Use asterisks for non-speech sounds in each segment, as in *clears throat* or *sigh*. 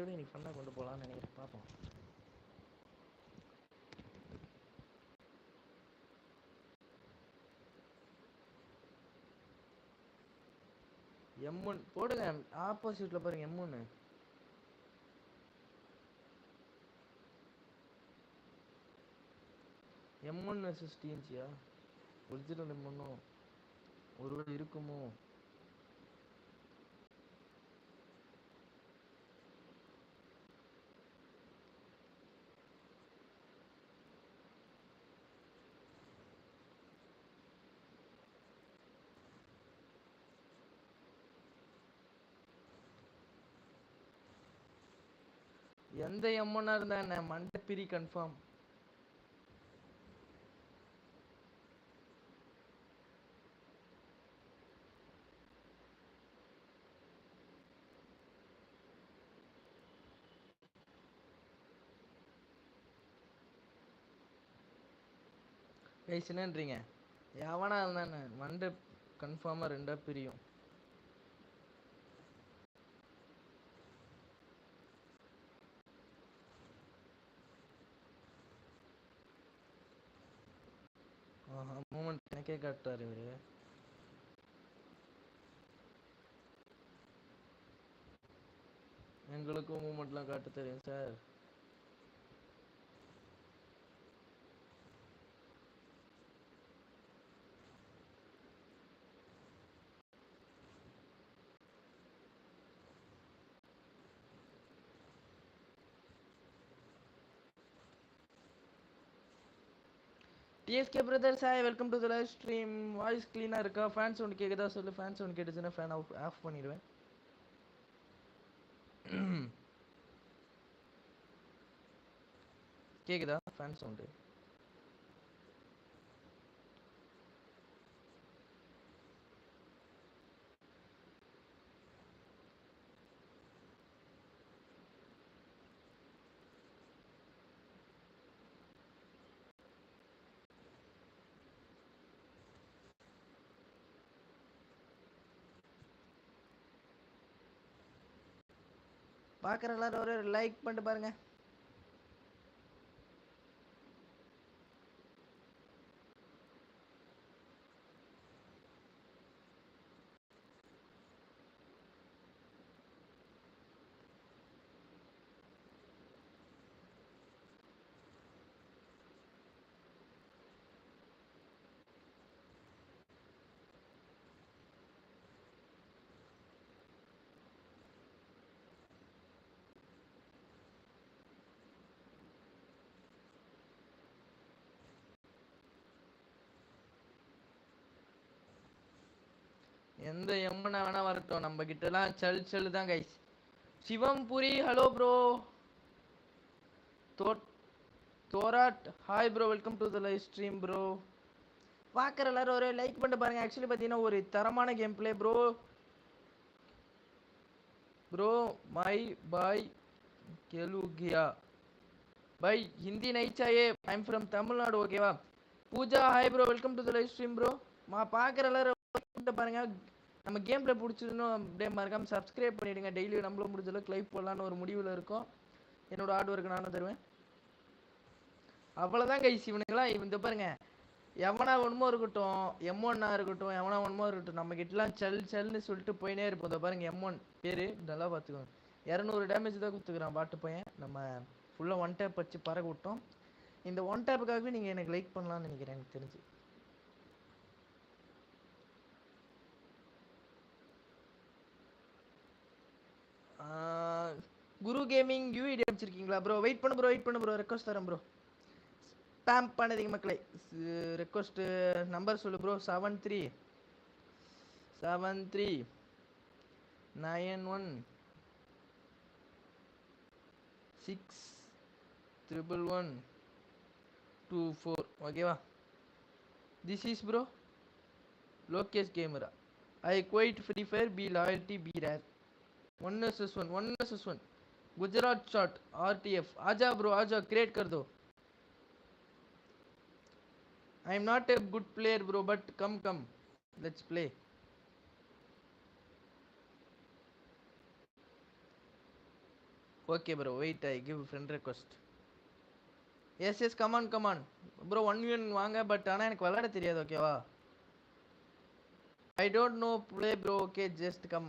விட இன்னைக்கு ஃபன்னாக கொண்டு போகலான்னு நினைக்கிறேன். பார்ப்போம். எம் ஒன் போடுங்க. ஆப்போசிட்ல பாருங்க எம் ஒன்று எம் ஒன் வர்சஸ் டிஎன்சியா ஒரிஜினல் எம் ஒன்னும் ஒருவேளை இருக்குமோ? எந்த எம்மனா இருந்தா என்ன மண்டை பிரி கன்ஃபார்ம் பேசுனேன்றீங்க எவனா இருந்தானே மண்டை கன்ஃபார்மாக ரெண்டா பிரியும் ஆஹா மூமெண்ட் எனக்கே காட்டுறாரு இவரு எங்களுக்கும் மூமெண்ட்லாம் காட்ட தெரியும் sir. TSK brothers hi welcome to the live stream voice க்ளீனாக இருக்கா? ஃபேன்ஸ் ஒன்று கேட்குதா சொல்லு? ஃபேன்ஸ் ஒன்று கேட்டுச்சுன்னா ஃபேன் ஆஃப் ஆஃப் பண்ணிடுவேன். *clears throat* கேக்குதா? ஃபேன்ஸ் ஒன்று பார்க்குற எல்லாரும் ஒரு லைக் பண்ணிட்டு பாருங்கள் எந்த எம்மனை வேணா வரட்டும் நம்ம கிட்டலாம் சல் சல் தான் guys Sivampuri hello bro Thorat hi bro welcome to the live stream bro பார்க்குற எல்லாரும் ஒரு லைக் பண்ணிட்டு பாருங்க. ஆக்சுவலி பார்த்தீங்கன்னா ஒரு தரமான game play bro bro my boy கெலுகியா பை ஹிந்தி நைச்சாயே ஐம் ஃப்ரம் தமிழ்நாடு ஓகேவா Pooja hi bro welcome to the live stream bro மா பார்க்குற எல்லாரும் பாருங்க. நம்ம கேம் பிளே பிடிச்சிருந்தோம் அப்படியே மறக்காமல் சப்ஸ்கிரைப் பண்ணிவிடுங்க டெய்லி நம்மளும் முடிஞ்ச அளவுக்கு லைவ் போடலான்னு ஒரு முடிவில் இருக்கும். என்னோடய ஹார்ட் ஒர்க் நானும் தருவேன். அவ்வளோதான் கைஸ் இவனுங்களாம் இந்த பாருங்க. எவனா ஒன்றுமோ இருக்கட்டும் எம் ஒன்னா இருக்கட்டும் எவனா ஒன்றுமோ இருக்கட்டும் நம்ம கிட்டலாம் செல் செல்னு சொல்லிட்டு போயினே இருப்போம். இந்த பாருங்க எம் ஒன் பேர் நல்லா பார்த்துக்கோங்க. இரநூறு டேமேஜ் தான் கொடுத்துக்கிறான் பாட்டு பையன். நம்ம ஃபுல்லாக ஒன் டேப் வச்சு பறக்க விட்டோம். இந்த ஒன் டேப்புக்காகவே நீங்கள் எனக்கு லைக் பண்ணலாம்னு நினைக்கிறேன் எனக்கு தெரிஞ்சு. குரு கேமிங் யூஇடி அனுப்பிச்சிருக்கீங்களா ப்ரோ வெயிட் பண்ணு ப்ரோ வெயிட் பண்ணு ப்ரோ ரெக்வஸ்ட் தரேன் ப்ரோ ஸ்பேம் பண்ணாதீங்க மக்களை. ரெக்வஸ்ட்டு நம்பர் சொல்லு bro seven three seven three nine one six triple one two four ஓகேவா this is bro Lokesh camera I quit Free Fire P loyalty P rare one S one one S one Gujarat shot RTF आजा bro आजा create कर दो I am not a good player bro but come come let's play okay bro wait I give friend request yes yes come on come on bro one யூன் வாங்க but ஆனால் எனக்கு விளையாட தெரியாது ஓகேவா I don't know play bro okay just come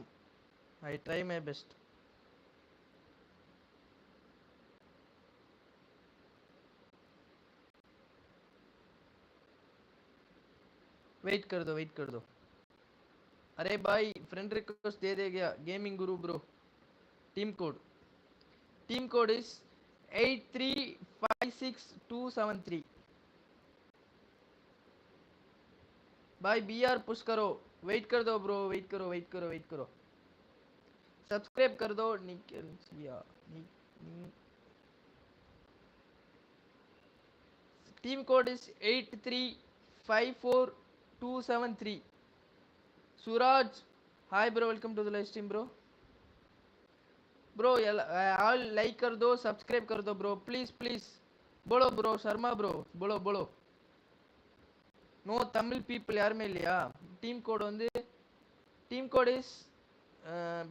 I try my best. Wait कर दो wait कर दो अरे भाई फ्रेंड रिक्वेस्ट दे दे गया। Gaming Guru bro team code team code is eight three five six two seven three भाई B R push करो। Wait कर दो ब्रो वेट करो वेट करो वेट करो। सब्सक्राइब कर दो निकल या team code is eight three five four two seven three Suraj hi bro welcome to the live stream bro bro all like कर दो सब्सक्राइब कर दो ब्रो प्लीज प्लीज बोलो ब्रो शर्मा ब्रो बोलो बोलो நோ தமிழ் பீப்புள் யாருமே இல்லையா டீம் கோட் வந்து team code is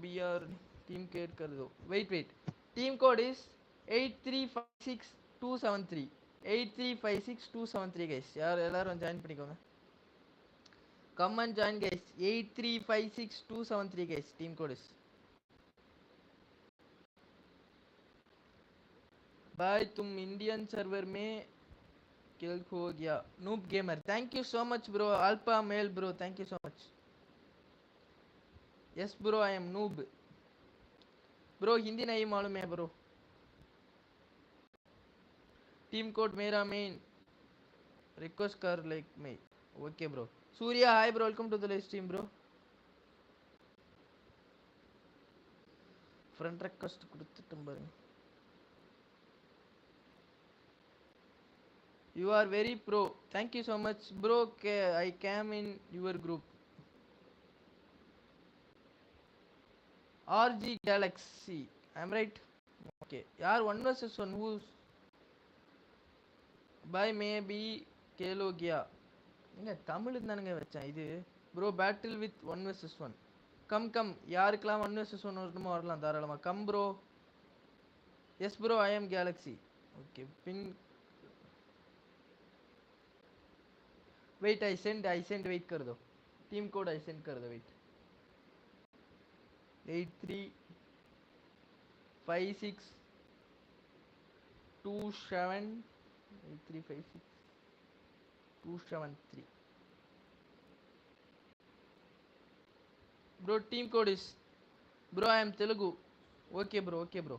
PR team gate கருதோ wait wait team code is eight three five six two seven three eight three five six two seven three guys யார் எல்லாரும் join பண்ணிக்கோங்க come and join guys eight three five six two seven three guys team code is भाई तुम Indian server में किल हो गया noob gamer thank you so much bro alpha male bro thank you so much Yes bro I am noob bro Hindi नहीं मालूम है bro team code मेरा main request कर लाइक मैं okay bro Surya hi bro welcome to the live stream bro friend request கொடுத்துட்டும் பாருங்க You are very pro. Thank you so much, bro. Ca- I came in your RG Galaxy. I'm right. Okay. यार one versus one. Who's by maybe Khelo கியா எங்க தமிழ் தானுங்க வச்சேன் இது bro battle with one versus one come come யாருக்கெல்லாம் one versus one வரணுமோ வரலாம் தாராளமாக come bro yes bro I am galaxy okay bin wait I send I send wait कर दो टीम कोड आई सेंड कर दो wait Eight three five six two seven eight three five six two seven three bro team code is bro i am telugu. Okay bro okay bro.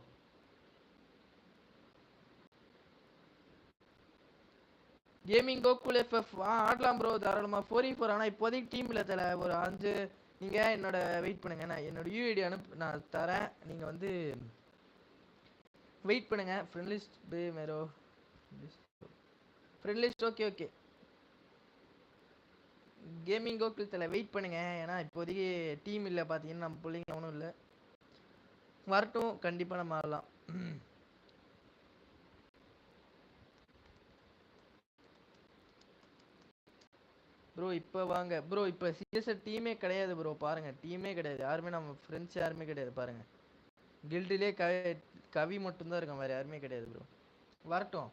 Gaming Gokul FF ஆடலாம் bro தாராளமாக four E four ஆனால் இப்போதைக்கு team இல்லை தலை. ஒரு அஞ்சு நீங்கள் என்னோட வெயிட் பண்ணுங்க. நான் என்னோட யூஐடி அனுப்பு நான் தரேன். நீங்கள் வந்து வெயிட் பண்ணுங்க. ஃப்ரெண்ட் லிஸ்ட் பே மேரோ. Friend list okay okay gaming Gokul தலை வெயிட் பண்ணுங்க. ஏன்னா இப்போதைக்கு டீம் இல்லை பார்த்தீங்கன்னா நம்ம பிள்ளைங்க ஒன்றும் இல்லை. வரட்டும். கண்டிப்பாக நம்ம ஆடலாம் ப்ரோ இப்போ வாங்க. ப்ரோ இப்போ சிஎஸ்ஆர் டீமே கிடையாது ப்ரோ பாருங்கள் டீமே கிடையாது. யாருமே நம்ம ஃப்ரெண்ட்ஸ் யாருமே கிடையாது பாருங்கள் கில்டிலே கவி கவி மட்டும்தான் இருக்கான். வேறு யாருமே கிடையாது ப்ரோ வரட்டும்.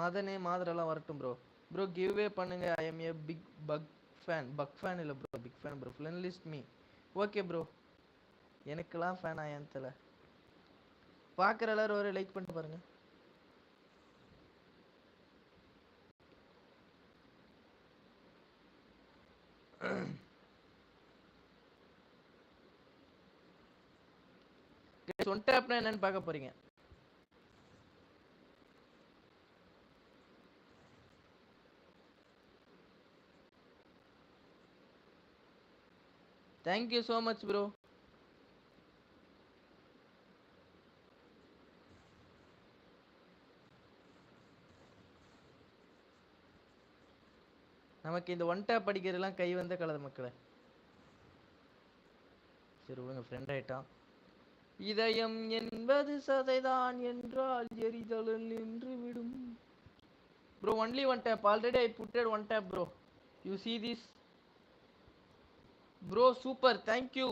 மதனே மாதரெல்லாம் வரட்டும் ப்ரோ ப்ரோ கிவ்வே பண்ணுங்க. I am a big bug fan bug fan இல்லை bro big fan bro friend list me okay bro எனக்கெல்லாம் ஃபேன் ஆயான்னு தெரியல? பார்க்குற எல்லாரும் ஒரு லைக் பண்ணிட்டு பாருங்கள் ஒன் டேப்னா என்னன்னு பார்க்க போறீங்க. தேங்க்யூ ஸோ மச் ப்ரோ நமக்கு இந்த ஒன் டேப் அடிக்கிறதுலாம் கை வந்த கலது மக்களை. சரி விடுங்க ஃப்ரெண்ட் ஆயிட்டான். இதயம் என்பது சதைதான் என்றால் எரிதலில் நின்று விடும். Bro only one tap already I putted one tap bro you see this bro super thank you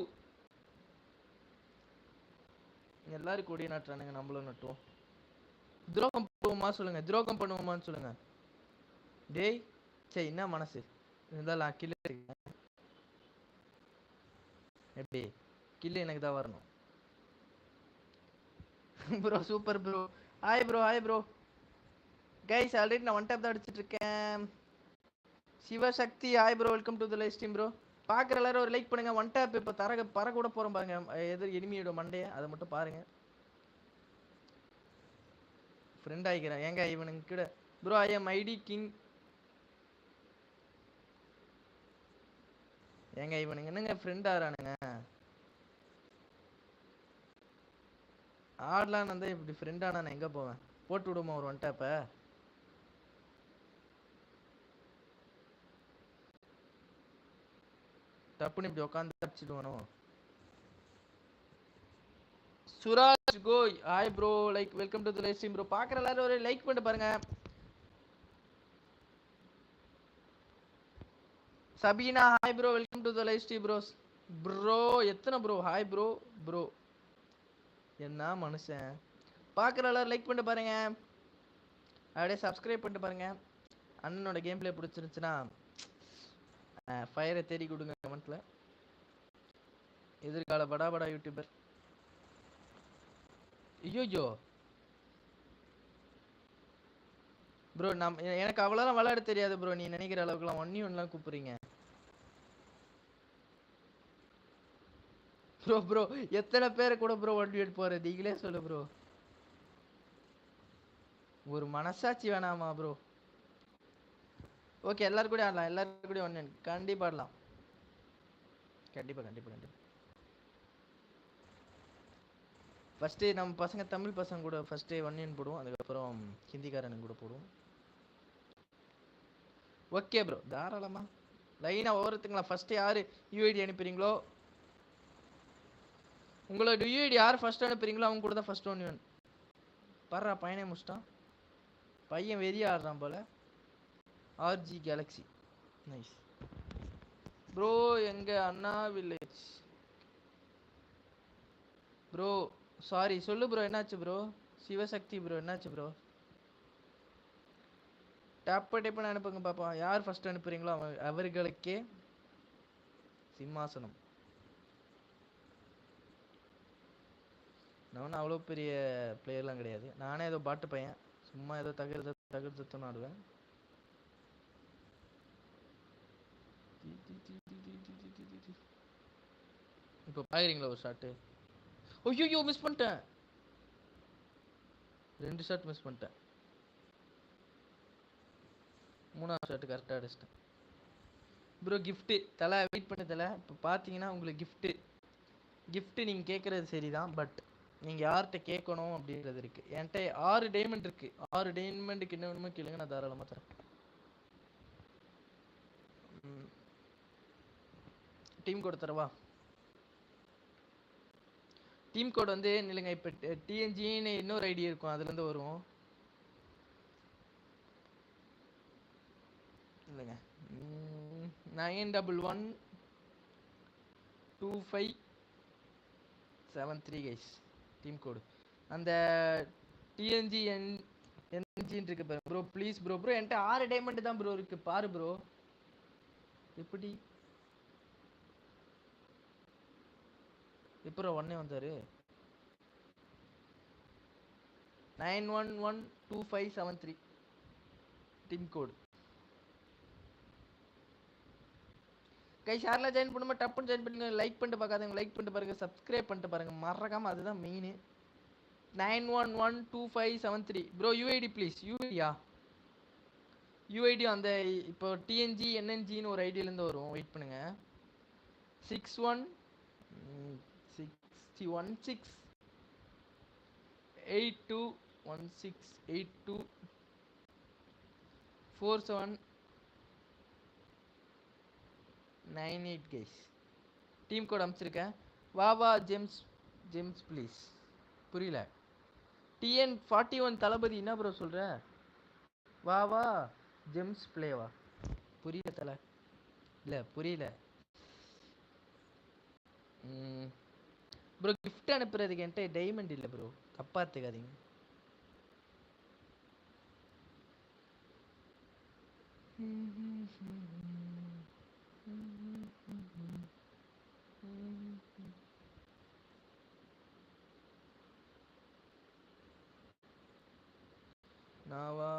எல்லாரும் கொடி நாட்டுறானுங்க நம்மளும் நட்டுவோம். துரோகம் பண்ணுவோமா சொல்லுங்க. துரோகம் பண்ணுவோமான்னு சொல்லுங்க. டேய் சரி என்ன மனசு? இருந்தாலும் நான் கில்லு எப்படி? கில்லு எனக்கு தான் வரணும். Bro super bro hi bro hi bro guys already நான் ஒன் டேப் தான் அடிச்சிட்டு இருக்கேன் Sivasakthi hi bro welcome to the live stream bro பார்க்குற எல்லாரும் ஒரு லைக் பண்ணுங்க. ஒன் டேப் இப்போ தர பற கூட போகிறோம் பாருங்க. எதிர் எனிமியோட மண்டையை? அதை மட்டும் பாருங்க. ஃப்ரெண்ட் ஆகிக்கிறேன் ஏங்க இவனுங்க கூட? Bro I am ID king ஏங்க இவனுங்க என்னங்க ஃப்ரெண்ட் ஆறானுங்க ஆடலாம் வந்து இப்படி ஃப்ரெண்ட் ஆனா நான் எங்க போவேன்? போட்டு விடுமா ஒரு வன்ட்ட இப்ப டப்புன்னு இப்படி உட்காந்து அடிச்சிடுவானோ சுராஜ் கோய் hi bro like welcome to the live stream bro பார்க்குற எல்லாரும் ஒரு லைக் பண்ணிட்டு பாருங்க. Sabina hi bro welcome to the live stream bros bro எத்தனை ப்ரோ ஹாய் ப்ரோ ப்ரோ என்ன மனுஷன்? பார்க்குற எல்லாரும் லைக் பண்ணிட்டு பாருங்க. அப்படியே சப்ஸ்கிரைப் பண்ணிட்டு பாருங்க. அண்ணனோட கேம் பிளே பிடிச்சிருந்துச்சுன்னா ஃபயரை தேடி கொடுங்க கமெண்ட்டில் எதிர்கால படா படா யூடியூபர் ஐயோயோ. ப்ரோ நம் எனக்கு அவ்வளோலாம் விளையாட தெரியாது ப்ரோ நீ நினைக்கிற அளவுக்குலாம் ஒன்னி ஒன்லாம் கூப்பிட்றீங்க. ப்ரோ ப்ரோ எத்தனை பேரை கூட ப்ரோ வண்டி வீட் போற? நீங்களே சொல்லு ப்ரோ ஒரு மனசாட்சி வேணாமா ப்ரோ ஓகே எல்லாரும் கூட ஆடலாம். எல்லாரும் கூட ஒன்று கண்டிப்பாக ஆடலாம். கண்டிப்பாக கண்டிப்பாக கண்டிப்பாக ஃபஸ்ட்டு நம்ம பசங்க தமிழ் பசங்க கூட ஃபஸ்ட்டு ஒன்னியன் போடுவோம். அதுக்கப்புறம் ஹிந்திக்காரனுங்க கூட போடுவோம். ஓகே ப்ரோ தாராளமாக லைனாக ஒவ்வொருத்தங்களா ஃபஸ்ட்டு யார் யூஐடி அனுப்புறீங்களோ உங்களை யூஐடி யார் ஃபர்ஸ்ட் அனுப்புறீங்களோ அவங்க கூட தான் ஃபர்ஸ்ட் ஒன் பர்றா பையனே முடிச்சிட்டான் பையன் வெறிய ஆடுறான் போல. ஆர்ஜி கேலக்ஸி நைஸ் ப்ரோ எங்கள் அண்ணா வில்லேஜ் ப்ரோ சாரி சொல்லு ப்ரோ என்னாச்சு ப்ரோ சிவசக்தி ப்ரோ என்னாச்சு ப்ரோ டப்ப டப்பன்னு அனுப்புங்க பாப்பா. யார் ஃபர்ஸ்ட் அனுப்புறீங்களோ அவ அவர்களுக்கே சிம்மாசனம். நான் ஒன்றும் அவ்வளோ பெரிய பிளேயர்லாம் கிடையாது. நானே ஏதோ பாட்டு பையன். சும்மா ஏதோ தகர்த தகர்த்துன்னு ஆடுவேன். இப்போ பாக்குறீங்களா ஒரு ஷாட்டு ஐயோ மிஸ் பண்ணிட்டேன். ரெண்டு ஷாட் மிஸ் பண்ணிட்டேன். மூணாவது ஷாட் கரெக்டாக அடிச்சிட்டேன். ப்ரோ கிஃப்ட்டு தலை வெயிட் பண்ண தலை. இப்போ பார்த்தீங்கன்னா உங்களுக்கு கிஃப்ட்டு கிஃப்ட்டு நீங்கள் கேட்குறது சரி தான் பட் நீங்கள் யார்கிட்ட கேட்கணும் அப்படின்றது இருக்குது என்கிட்ட ஆறு டைமண்ட் இருக்குது ஆறு டைமண்டுக்கு என்ன வேணுமோ கேளுங்க நான் தாராளமாக தரேன். டீம் கோட் தரவா? டீம் கோட் வந்து நில்லுங்க இப்போ டிஎன்ஜின்னு இன்னொரு ஐடி இருக்கும் அதுலேருந்து வரும். இல்லைங்க. Nine double one two five seven three guys. Team code. அந்த டிஎன்ஜி என் என்ஜின் இருக்கு பாரு. ப்ரோ ப்ளீஸ் ப்ரோ ப்ரோ என்கிட்ட ஆறு டைமண்ட் தான் ப்ரோ இருக்கு. பாரு ப்ரோ எப்படி? எப்போ ஒன்னே வந்தாரு. Nine one one two five seven three team code கை ஷேரில் ஜாயின் பண்ணும்போது டப்புன்னு ஜாயின் பண்ணி லைக் பண்ணிட்டு பார்க்காதவங்க லைக் பண்ணிட்டு பாருங்கள் சப்ஸ்கிரைப் பண்ணிட்டு பாருங்க. மறக்காமல் அதுதான் main nine one one two five seven three bro UID please யூஐடியா UID அந்த இப்போ டிஎன்ஜி என்என்ஜின்னு ஒரு ஐடியிலேருந்து வரும். வெயிட் பண்ணுங்க. Six one sixty one six eight two one six eight two four seven nine eight guys team code அனுப்பிச்சிருக்கேன் வா வா gems gems please புரியல. டிஎன் ஃபார்ட்டி ஒன் தளபதி என்ன ப்ரோ சொல்கிற வா வா ஜெம்ஸ் பிளேவா புரியல தலை. இல்லை புரியல. ப்ரோ கிஃப்ட் அனுப்புறதுக்கு என்கிட்ட டைமண்ட் இல்லை ப்ரோ தப்பா எடுத்துக்காதீங்க நாவா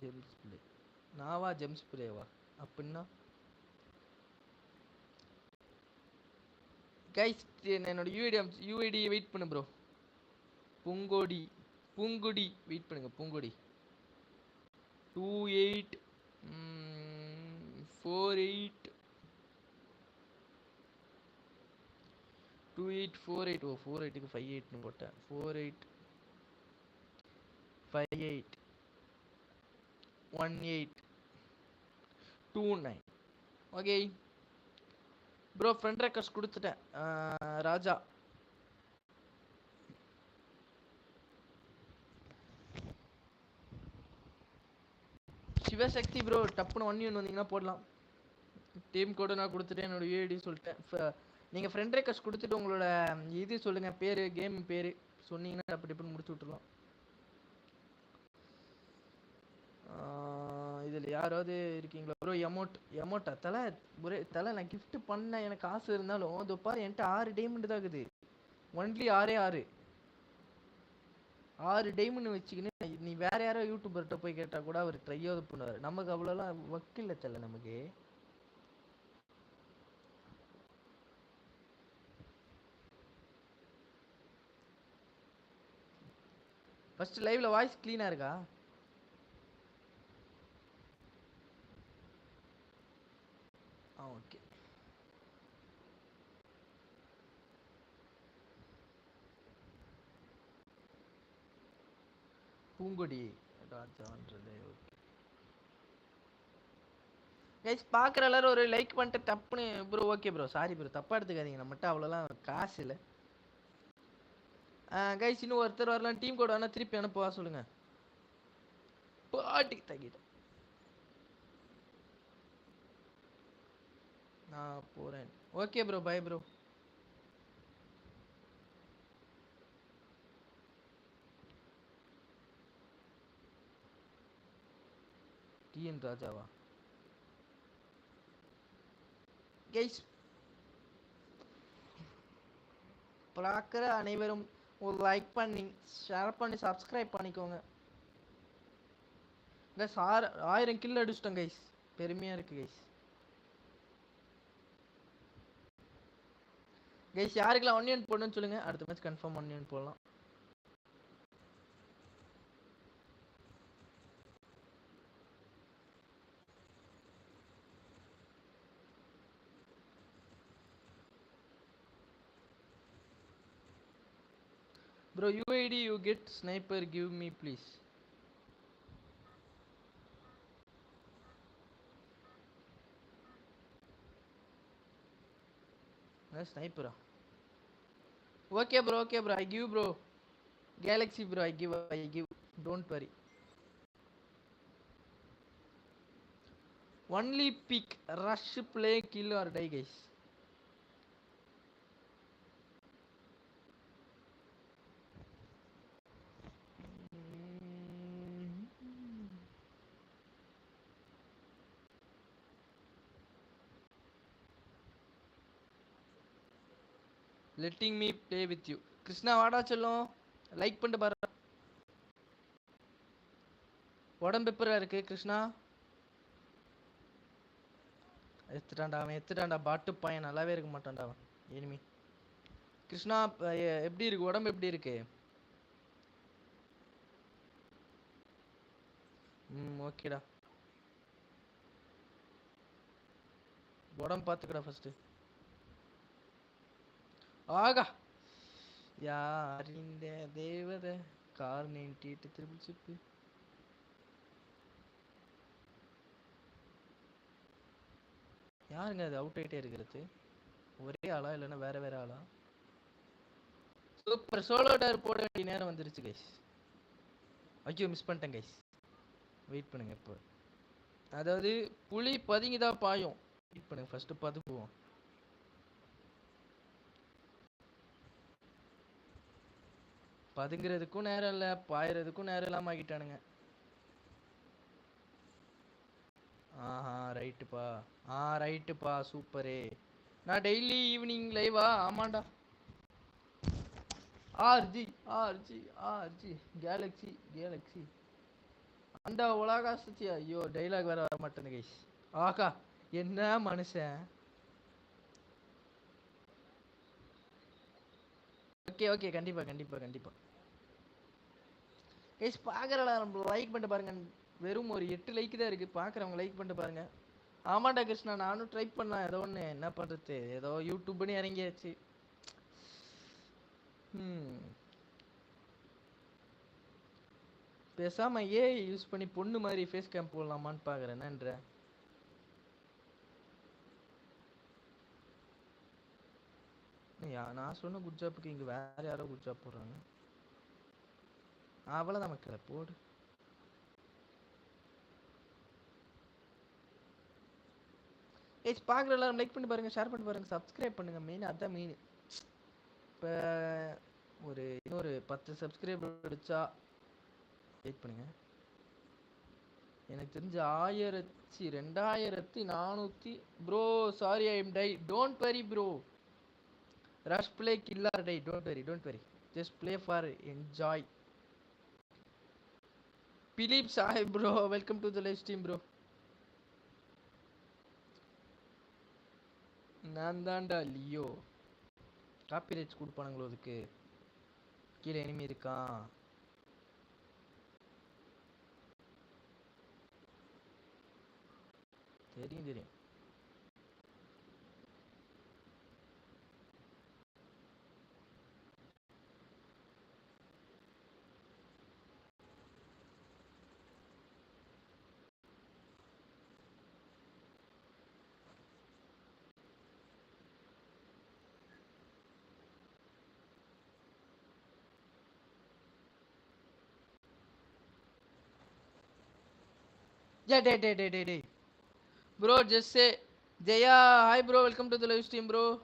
ஜெம்ஸ் பிளே. நாவா ஜெம்ஸ் பிளேவா? அப்படின்னா? கைஸ் என்னோட யூஐடி யூஐடி வெயிட் பண்ணு ப்ரோ பூங்கோடி பூங்குடி வெயிட் பண்ணுங்க Poongodi. Two eight four eight two eight four eight O four எயிட்டுக்கு ஃபைவ் எயிட்னு போட்டேன். Four eight five eight one eight two nine okay bro friend request கொடுத்துட்டேன் Raja. Sivasakthi bro டப்புன்னு one யூன் வந்தீங்கன்னா போடலாம். டீம் கோடு நான் கொடுத்துட்டேன். என்னோட யூஐடி சொல்லிட்டேன். நீங்கள் ஃப்ரெண்ட் ரெக்வஸ்ட் கொடுத்துட்டு உங்களோட இது சொல்லுங்கள் பேர் கேம் பேர் சொன்னீங்கன்னா டப்பு இப்படி முடிச்சு விட்டுறலாம் ஆஹ் இதில் யாராவது இருக்கீங்களா? ப்ரோ எமோட் எமோட்டா தலை ஒரே தலை நான் கிஃப்ட் பண்ண எனக்கு ஆசை இருந்தாலும் அது பாரு என்கிட்ட ஆறு டைமண்ட் தான் இருக்குது. ஒன்லி ஆறே ஆறு. ஆறு டைமண்ட் வச்சுக்கின்னு நீ வேற யாரோ யூடியூபர்கிட்ட போய் கேட்டால் கூட அவர் ட்ரையாவது பண்ணுவார். நமக்கு அவ்வளோலாம் வக்கில்ல தலை நமக்கு. ஃபஸ்ட்டு லைவில் வாய்ஸ் க்ளீனாக இருக்கா ஆ ஓகே பூங்கொடி ராஜான்றது ஓகே கைஸ் பார்க்குற எல்லாரும் ஒரு லைக் பண்ணிட்டு தப்புன்னு bro okay bro sorry bro தப்பாக எடுத்துக்காதீங்க. நம்மகிட்ட அவ்வளோலாம் காசு இல்லை. கைஸ் இன்னும் ஒருத்தர் வரலாம். டீம் கோட் வேணால் திருப்பி அனுப்புவா சொல்லுங்கள் பாட்டிக்கு தகிட்டேன் நான் போகிறேன் okay bro bye bro TN ராஜாவா கைஸ் பார்க்குற அனைவரும் ஒரு லைக் பண்ணி ஷேர் பண்ணி சப்ஸ்கிரைப் பண்ணிக்கோங்க. கைஸ் ஆறு ஆயிரம் கில் அடிச்சிட்டோம் கைஸ் பெருமையாக இருக்கு கைஸ் கைஸ் யாருக்கெல்லாம் ஒன்னியன் போடணும்னு சொல்லுங்க? அடுத்த மேட்ச் கன்ஃபார்ம் ஒன்னியன் போடலாம். Bro, UID you get sniper, give me please. ஸ்னைப்பரா okay bro okay bro I give bro Galaxy bro I give I give don't worry only big rush play kill or die guys letting me play with you Krishna வாடா சொல்லும். Like பண்ணிட்டு பாரு. உடம்பு எப்பரா இருக்கு கிருஷ்ணா? எடுத்துட்டான்டா அவன் எடுத்துட்டான்டா பாட்டு பையன் நல்லாவே இருக்க மாட்டான்டா அவன் இனிமே. கிருஷ்ணா எப்படி இருக்கு? உடம்பு எப்படி இருக்கு? ம் ஓகேடா உடம்பு பார்த்துக்கடா ஃபஸ்ட்டு ஆகா. யார் தேவத தேவதை கார் நீட்டிட்டு திருப்பி சிப்பு யாருங்க அது? அவுட் ஆயிட்டே இருக்கிறது. ஒரே ஆளா இல்லைன்னா வேற வேற ஆளா? சூப்பர் சோலோ டயர் போட வேண்டிய நேரம் வந்துருச்சு கைஸ் ஐயோ மிஸ் பண்ணிட்டேன் கைஸ் வெயிட் பண்ணுங்க இப்போ. அதாவது புலி பதுங்கி தான் பாயும். வெயிட் பண்ணுங்க ஃபர்ஸ்ட் பார்த்து போவோம். பதுங்குறதுக்கும் நேரம் இல்லை பாயறதுக்கும் நேரம் இல்லாமல் ஆகிட்டானுங்க. ஆஹா ரைட்டுப்பா ஆ ரைட்டுப்பா சூப்பரே நான் டெய்லி ஈவினிங் லைவா ஆமாண்டா. RG RG RG Galaxy Galaxy அந்த உலகாசத்தி ஐயோ டைலாக் வேற வர மாட்டேன்னு கைஸ் ஆகா என்ன மனுஷன்? ஓகே ஓகே கண்டிப்பா கண்டிப்பா கண்டிப்பா. கைஸ் பார்க்குறல லைக் பண்ணிட்டு பாருங்க. வெறும் ஒரு எட்டு லைக் தான் இருக்குது பார்க்குறவங்க லைக் பண்ணிட்டு பாருங்க. ஆமாண்டா கிருஷ்ணா நானும் ட்ரை பண்ணேன் ஏதோ ஒன்று என்ன பண்ணுறது ஏதோ யூடியூப்னு இறங்கியாச்சு. ம் ஏ யூஸ் பண்ணி பொண்ணு மாதிரி ஃபேஸ் கேம் போடலாமான்னு பார்க்குறேன் என்னன்ற? நான் சொன்ன குட் ஜாப்புக்கு இங்கே வேற யாரோ குட் ஜாப் போடுறாங்க. அவ்வளோதான் மக்களே போடு. ஏஜ் பார்க்குற எல்லாரும் லைக் பண்ணி பாருங்கள் ஷேர் பண்ணி பாருங்கள் சப்ஸ்கிரைப் பண்ணுங்கள் மெயின் அதான் மெயின் இப்போ ஒரு இன்னொரு பத்து சப்ஸ்கிரைப் அடிச்சா வெயிட் பண்ணுங்க. எனக்கு தெரிஞ்ச ஆயிரத்தி ரெண்டாயிரத்தி நானூற்றி bro sorry I am die don't worry bro rush play kill or die don't worry don't worry just play for enjoy Philip Sahib bro welcome to the live stream bro நான் தான்டா Leo. Copyrights கொடுப்பானுங்களோ அதுக்கு? கீழே enemy இருக்கான் தெரியும் தெரியும். Yeah, day, day, day, day, day. Bro, just say, Jaya, hi bro, welcome to the live stream, bro.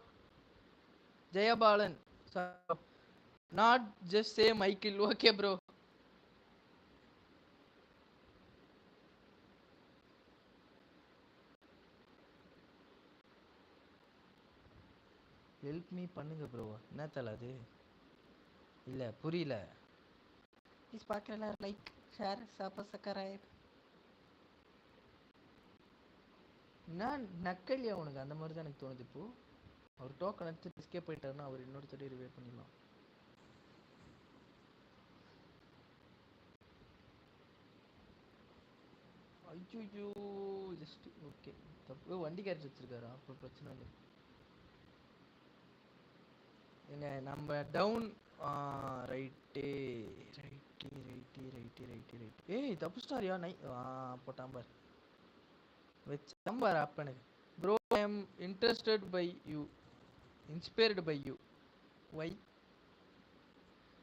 Jaya Balan. So, not just say Michael, okay, bro. Help me பண்ணுங்க bro என்ன தல அது இல்லை புரியல please பார்க்குறல like share subscribe நான் நக்கலியா உனக்கு அந்த மாதிரி தான் எனக்கு தோணுது இப்போ. அவர் டோக்கன் எடுத்து எஸ்கேப் போயிட்டாருன்னா அவர் இன்னொரு தடவை ரிவே பண்ணிடலாம். ஐயோ ஜஸ்ட் ஓகே தப்பு. வண்டி கேரட் வச்சிருக்காரா? அப்போ பிரச்சனை இல்லை. ஏங்க நம்ம town right right right right right right ஏய் தப்பு ஸ்டாரியா நை ஆ போட்டான் பார் அப்பனுக்கு bro I am interested by you inspired by you why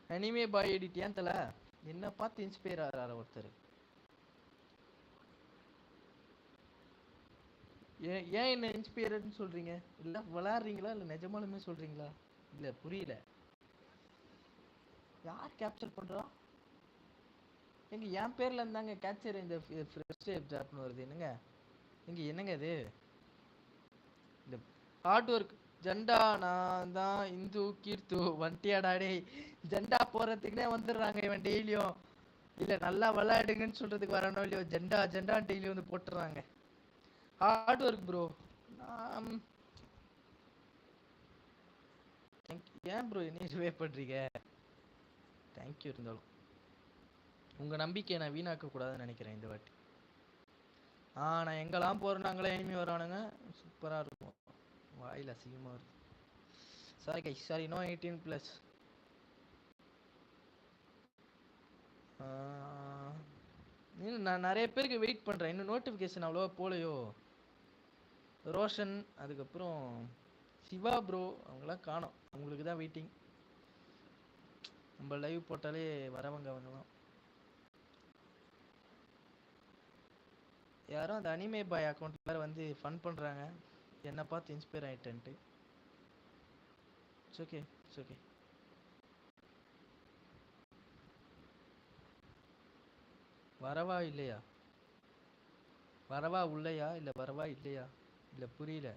anime boy edit ஏன் தல? என்ன பார்த்து இன்ஸ்பயர் ஆகிறார் ஒருத்தர். ஏன் ஏன் என்ன இன்ஸ்பயர்னு சொல்றீங்க? இல்ல விளையாடுறீங்களா? இல்ல நிஜமாலுமே சொல்றீங்களா? இல்ல புரியல. யார் கேப்சர் பண்ணுறா எங்க என் பேர்ல இருந்தாங்க கேப்சர் இந்த ஃப்ரெஷ் ஜாப்னு வருது. என்னங்க? இங்கே என்னங்க இது? இந்த ஹார்ட் ஒர்க் ஜெண்டா நான் தான் இந்து கீர்த்து வண்டியாடா டேய். ஜெண்டா போறதுக்குனே வந்துடுறாங்க இவன் டெய்லியும். இல்லை நல்லா விளையாடுங்கன்னு சொல்றதுக்கு வரணும் இல்லையோ ஜெண்டா ஜெண்டா டெய்லி வந்து போட்டுறாங்க. ஹார்ட் ஒர்க் ப்ரோ நான் ஏன் ப்ரோ என்ன ரிவே பண்ணுறீங்க தேங்க்யூ இருந்தாலும். உங்க நம்பிக்கையை நான் வீணாக்க கூடாதுன்னு நினைக்கிறேன் இந்த வாட்டி. ஆ நான் எங்கெல்லாம் போறாங்களே இனிமே வரானுங்க. சூப்பராக இருக்கும். வாயில் அசிங்கமாக இருக்கும் sorry guy sorry no eighteen plus நான் நிறைய பேருக்கு வெயிட் பண்ணுறேன் இன்னும் நோட்டிஃபிகேஷன் அவ்வளோவா போலையோ? ரோஷன் அதுக்கப்புறம் சிவா ப்ரோ அவங்களாம் காணோம். அவங்களுக்கு தான் வெயிட்டிங் நம்ம லைவ் போட்டாலே வரவங்க அவங்கலாம் யாரும் அந்த அனிமே பாய் அக்கௌண்ட்ல வந்து ஃபன் பண்ணுறாங்க என்னை பார்த்து இன்ஸ்பயர் ஆகிட்டேன்ட்டு இட்ஸ் ஓகே இட்ஸ் ஓகே வரவா இல்லையா? வரவா உள்ளையா? இல்லை வரவா இல்லையா? இல்லை புரியல.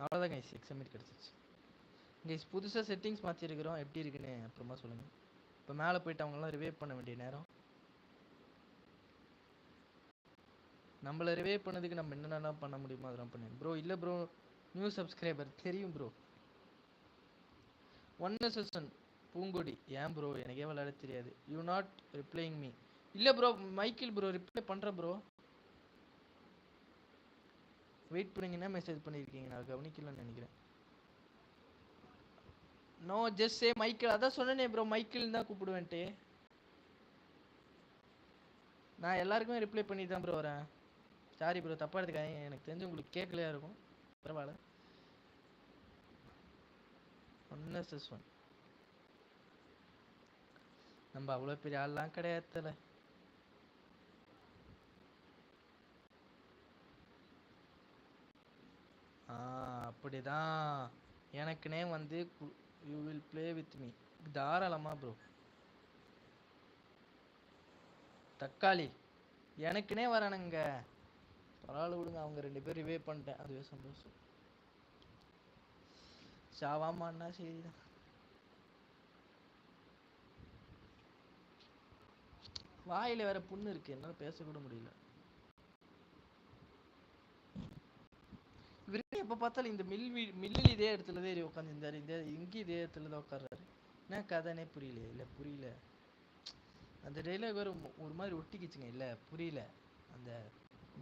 அவ்வளோதான் கைஸ் எக்ஸாமிட் கிடச்சிச்சு கைஸ் புதுசாக செட்டிங்ஸ் மாற்றிருக்கிறோம் எப்படி இருக்குன்னு அப்புறமா சொல்லுங்கள் இப்போ மேலே போயிட்டு அவங்களாம் ரிவைவ் பண்ண வேண்டிய நேரம். நம்மளை ரிவைவ் பண்ணதுக்கு நம்ம என்னென்னலாம் பண்ண முடியுமோ அதெல்லாம் பண்ணு ப்ரோ இல்லை ப்ரோ நியூ சப்ஸ்கிரைபர் தெரியும் ப்ரோ ஒன் செஷன் பூங்கொடி. ஏன் ப்ரோ எனக்கே விளையாட தெரியாது. யூ நாட் ரிப்ளைங் மீ இல்லை ப்ரோ மைக்கிள் ப்ரோ ரிப்ளை பண்ணுறேன் ப்ரோ வெயிட் பண்ணீங்கன்னா மெசேஜ் பண்ணியிருக்கீங்க. நான் கவனிக்கலன்னு நினைக்கிறேன். நோ ஜஸ்ட் சே மைக்கிள் அதான் சொன்னேனே ப்ரோ மைக்கிள் தான் கூப்பிடுவேன்ட்டு. நான் எல்லாருக்குமே ரிப்ளை பண்ணி தான் ப்ரோ வரேன். சாரி ப்ரோ தப்பாக எடுத்துக்காதீங்க. எனக்கு தெரிஞ்சு உங்களுக்கு கேட்கலையா இருக்கும். பரவாயில்ல. ஒன் எஸ் ஒன் நம்ம அவ்வளோ பெரிய ஆள்லாம் கிடையாதுல. ஆ அப்படிதான். எனக்குனே வந்து you will play with me தாராளமா ப்ரோ தக்காளி. எனக்குனே வரானுங்க பரவாயில்ல விடுங்க அவங்க ரெண்டு பேரும் ரிவே பண்ணிட்டேன். அதுவே சந்தோஷம். சாவாமான்னா சரிதான். வாயில் வேற புண்ணு இருக்கு. என்னால பேசக்கூட முடியல இவரு எப்ப பார்த்தாலும் இந்த மில் மில்லில் இதே இடத்துல தான் உட்காந்துருந்தாரு இந்த இங்க இதே இடத்துல தான் உட்கார்றாரு. என்ன கதைனே புரியல. இல்ல புரியல. அந்த டைலாக் வேற ஒரு மாதிரி ஒட்டிக்கிச்சுங்க. இல்ல புரியல. அந்த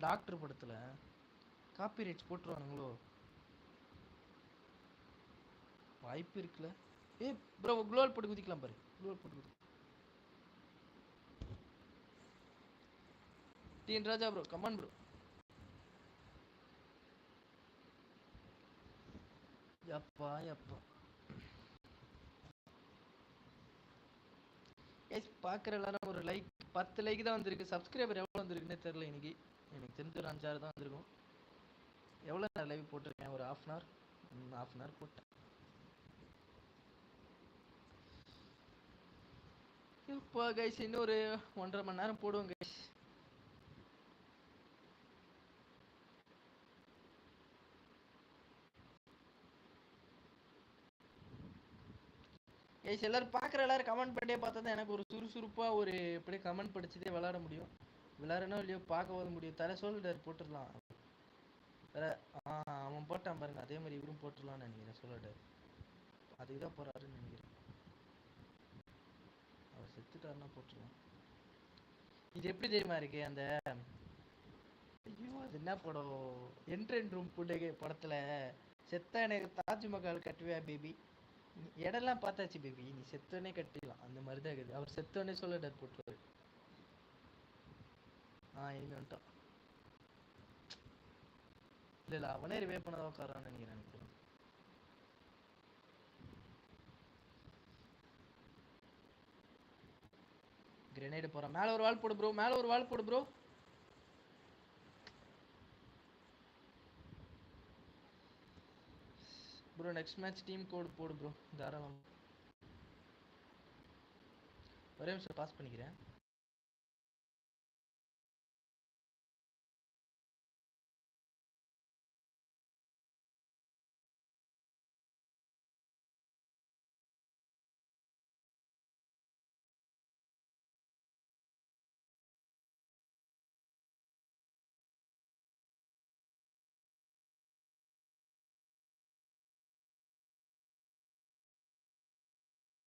டாக்டர் படத்துல காப்பி ரைட்ஸ் போட்டுருவானுங்களோ? வாய்ப்பு இருக்குல்ல. ஏ ப்ரோ குளோல் போட்டு குதிக்கலாம் பாரு. குளோல் போட்டு குதி dean Raja bro come on bro எப்பா எப்பா எஸ் பார்க்குற எல்லாரும் ஒரு லைக் பத்து லைக் தான் வந்திருக்கு. சப்ஸ்கிரைபர் எவ்வளோ வந்திருக்குன்னே தெரில இன்னைக்கு. எனக்கு தெரிஞ்ச ஒரு அஞ்சாறு தான் வந்திருக்கும். எவ்வளோ நேரம் லைவ் போட்டிருக்கேன்? ஒரு half an hour half an hour போட்டேன். இப்போ கைஸ் இன்னும் ஒரு ஒன்றரை மணி நேரம் போடுவோம் கைஸ் கைஸ் எல்லாரும் பார்க்குற எல்லாரும் கமெண்ட் பண்ணியே பார்த்தா தான் எனக்கு ஒரு சுறுசுறுப்பாக ஒரு இப்படியே கமெண்ட் படிச்சதே விளாட முடியும். விளாடணும் இல்லையோ பார்க்கவும் முடியும். தர சொல்லிட்டார் போட்டுடலாம். வேற ஆ அவன் போட்டான் பாருங்க. அதே மாதிரி இவரும் போட்டுடலாம்னு நினைக்கிறேன் சொல்லிட்டார் அதுக்கு தான் போறாருன்னு நினைக்கிறேன். அவர் செத்துட்டாருன்னா போட்டுடலாம். இது எப்படி தெரியுமா இருக்கு? அந்த ஐயோ அது என்ன படம்? என்ட்ரன் ரூம் புண்டகை படத்துல செத்த எனக்கு தாஜ்மஹால் கட்டுவியா பேபி இடம்லாம் பார்த்தாச்சு பேபி நீ செத்தோடனே கட்டிடலாம். அந்த மாதிரி தான் இருக்குது. அவர் செத்தோடனே சொல்லிட்டார் போட்டுருவாரு. ஆ இனிமே வந்துட்டான். இல்லை இல்லை அவனே ரிவே பண்ணதான் உட்காரான்னு நினைக்கிறேன் எனக்கு தெரிஞ்சு. கிரெனேடு போறான். மேல ஒரு வால் போடு ப்ரோ மேல ஒரு வால் போடு bro bro next match team code போடு ப்ரோ தாராளம். ஒரே நிமிஷம் பாஸ் பண்ணிக்கிறேன்.